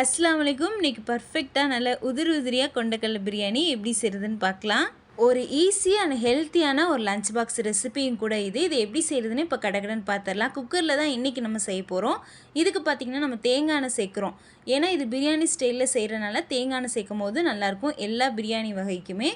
அஸ்லாம் வலைக்கும் இன்னைக்கு பர்ஃபெக்டாக நல்ல உதிரி உதிரியாக கொண்டக்கடலை பிரியாணி எப்படி செய்கிறதுன்னு பார்க்கலாம். ஒரு ஈஸியாக அண்ட் ஹெல்த்தியான ஒரு லஞ்ச் பாக்ஸ் ரெசிபியும் கூட இது. இது எப்படி செய்கிறதுன்னு இப்போ கடகடன்னு பார்த்துடலாம் குக்கரில் தான் இன்றைக்கி நம்ம செய்ய போகிறோம் இதுக்கு பார்த்திங்கன்னா நம்ம தேங்காய் எண்ணெய் சேர்க்குறோம். ஏன்னா இது பிரியாணி ஸ்டைலில் செய்கிறனால தேங்காய் சேர்க்கும் போது நல்லாயிருக்கும் எல்லா பிரியாணி வகைக்குமே.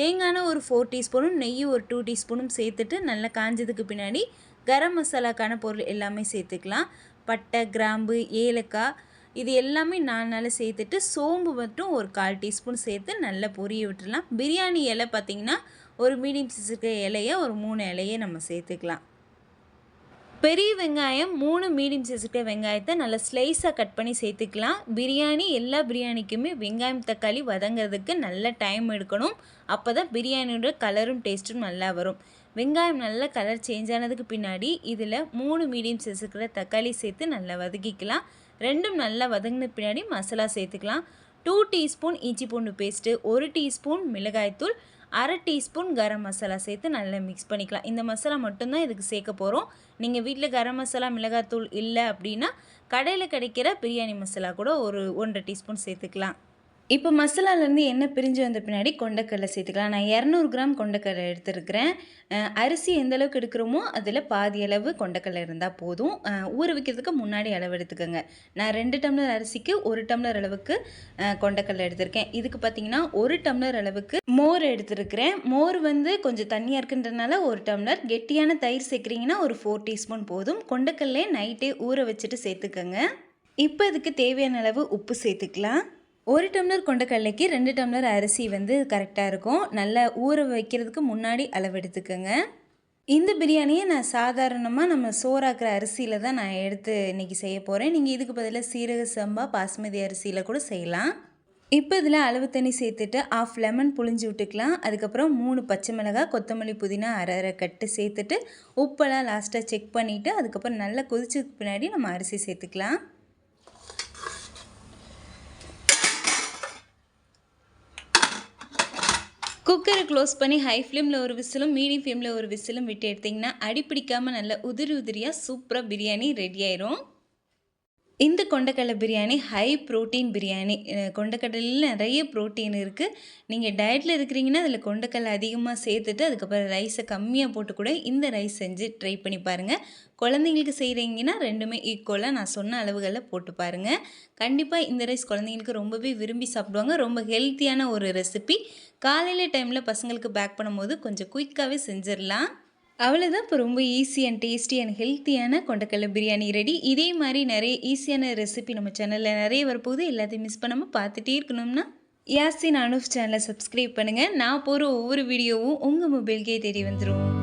தேங்காய் எண்ணெய் ஒரு ஃபோர் டீஸ்பூனும் நெய் ஒரு டூ டீஸ்பூனும் சேர்த்துட்டு நல்லா காஞ்சதுக்கு பின்னாடி கரம் மசாலாக்கான பொருள் எல்லாமே சேர்த்துக்கலாம். பட்டை கிராம்பு ஏலக்காய் இது எல்லாமே நாலு சேர்த்துட்டு சோம்பு மட்டும் ஒரு கால் டீஸ்பூன் சேர்த்து நல்லா பொரிய விட்டுடலாம். பிரியாணி இலை பார்த்திங்கன்னா ஒரு மீடியம் சைஸுக்கு இலையை ஒரு மூணு இலையை நம்ம சேர்த்துக்கலாம். பெரிய வெங்காயம் மூணு மீடியம் சைஸுக்கு வெங்காயத்தை நல்லா ஸ்லைஸாக கட் பண்ணி சேர்த்துக்கலாம். பிரியாணி எல்லா பிரியாணிக்குமே வெங்காயம் தக்காளி வதங்கிறதுக்கு நல்ல டைம் எடுக்கணும். அப்போ தான் பிரியாணியோட கலரும் டேஸ்ட்டும் நல்லா வரும். வெங்காயம் நல்லா கலர் சேஞ்ச் ஆனதுக்கு பின்னாடி இதில் மூணு மீடியம் சைஸுக்குள்ள தக்காளி சேர்த்து நல்லா வதக்கிக்கலாம். ரெண்டும் நல்லா வதங்கின பின்னாடி மசாலா சேர்த்துக்கலாம். டூ டீஸ்பூன் இஞ்சி பூண்டு பேஸ்ட்டு ஒரு டீஸ்பூன் மிளகாய்த்தூள் அரை டீஸ்பூன் கரம் மசாலா சேர்த்து நல்லா மிக்ஸ் பண்ணிக்கலாம். இந்த மசாலா மட்டும்தான் இதுக்கு சேர்க்க போகிறோம் நீங்கள் வீட்டில் கரம் மசாலா மிளகாய்த்தூள் இல்லை அப்படின்னா கடையில் கிடைக்கிற பிரியாணி மசாலா கூட ஒரு ஒன்றரை டீஸ்பூன் சேர்த்துக்கலாம். இப்போ மசாலாலேருந்து எண்ணெய் பிரிஞ்சு வந்த பின்னாடி கொண்டக்கடலை சேர்த்துக்கலாம். நான் இரநூறு கிராம் கொண்டக்கடலை எடுத்துருக்கிறேன். அரிசி எந்த அளவுக்கு எடுக்கிறோமோ அதில் பாதி அளவு கொண்டக்கடலை இருந்தால் போதும். ஊற வைக்கிறதுக்கு முன்னாடி அளவு எடுத்துக்கோங்க. நான் ரெண்டு டம்ளர் அரிசிக்கு ஒரு டம்ளர் அளவுக்கு அஹ் கொண்டக்கடலை எடுத்திருக்கேன். இதுக்கு பார்த்தீங்கன்னா ஒரு டம்ளர் அளவுக்கு மோர் எடுத்துருக்கிறேன். மோர் வந்து கொஞ்சம் தண்ணியாக இருக்குன்றனால ஒரு டம்ளர். கெட்டியான தயிர் சேர்க்குறீங்கன்னா ஒரு ஃபோர் டீஸ்பூன் போதும். கொண்டக்கடலையே நைட்டே ஊற வச்சுட்டு சேர்த்துக்கோங்க. இப்போ இதுக்கு தேவையான அளவு உப்பு சேர்த்துக்கலாம். ஒரு டம்ளர் கொண்ட கடலைக்கு ரெண்டு டம்ளர் அரிசி வந்து கரெக்டாக இருக்கும். நல்லா ஊற வைக்கிறதுக்கு முன்னாடி அளவு எடுத்துக்கோங்க. இந்த பிரியாணியை நான் சாதாரணமாக நம்ம சோறாக்குற அரிசியில் தான் நான் எடுத்து இன்றைக்கி செய்ய போகிறேன் நீங்கள் இதுக்கு பதிலாக சீரக சம்பா பாஸ்மதி அரிசியில் கூட செய்யலாம். இப்போ இதில் அளவு தண்ணி சேர்த்துட்டு ஆஃப் லெமன் புழிஞ்சு விட்டுக்கலாம். அதுக்கப்புறம் மூணு பச்சை மிளகாய் கொத்தமல்லி புதினா அரை அரை கட்டு சேர்த்துட்டு உப்பெல்லாம் லாஸ்ட்டாக செக் பண்ணிவிட்டு அதுக்கப்புறம் நல்லா கொதிச்சதுக்கு பின்னாடி நம்ம அரிசி சேர்த்துக்கலாம். குக்கரை க்ளோஸ் பண்ணி ஹை ஃப்ளேமில் ஒரு விசிலும் மீடியம் ஃப்ளேமில் ஒரு விசிலும் விட்டு எடுத்திங்கன்னா அடி நல்லா நல்ல உதிரி உதிரியாக சூப்பராக பிரியாணி ரெடி ஆயிரும். இந்த கொண்டக்கடலை பிரியாணி ஹை ப்ரோட்டீன் பிரியாணி. கொண்டக்கடலையில் நிறைய ப்ரோட்டீன் இருக்குது நீங்கள் டயட்டில் இருக்கிறீங்கன்னா அதில் கொண்டக்கடலை அதிகமாக சேர்த்துட்டு அதுக்கப்புறம் ரைஸை கம்மியாக போட்டு கூட இந்த ரைஸ் செஞ்சு ட்ரை பண்ணி பாருங்கள் குழந்தைங்களுக்கு செய்கிறீங்கன்னா ரெண்டுமே ஈக்குவலாக நான் சொன்ன அளவுகளில் போட்டு பாருங்கள் கண்டிப்பாக இந்த ரைஸ் குழந்தைங்களுக்கு ரொம்பவே விரும்பி சாப்பிடுவாங்க. ரொம்ப ஹெல்த்தியான ஒரு ரெசிபி காலையில் டைமில் பசங்களுக்கு பேக் பண்ணும்போது கொஞ்சம் குயிக்காகவே செஞ்சிடலாம். அவ்வளோதான் இப்போ ரொம்ப ஈஸி அண்ட் டேஸ்டி அண்ட் ஹெல்த்தியான கொண்டக்கடலை பிரியாணி ரெடி இதே மாதிரி நிறைய ஈஸியான ரெசிபி நம்ம சேனலில் நிறைய வரப்போகுது. எல்லாத்தையும் மிஸ் பண்ணாமல் பார்த்துட்டே இருக்கணும்னா யாசின் அனுஃப் சேனலை சப்ஸ்கிரைப் பண்ணுங்கள் நான் போகிற ஒவ்வொரு வீடியோவும் உங்கள் மொபைல்கே தேடி வந்துடும்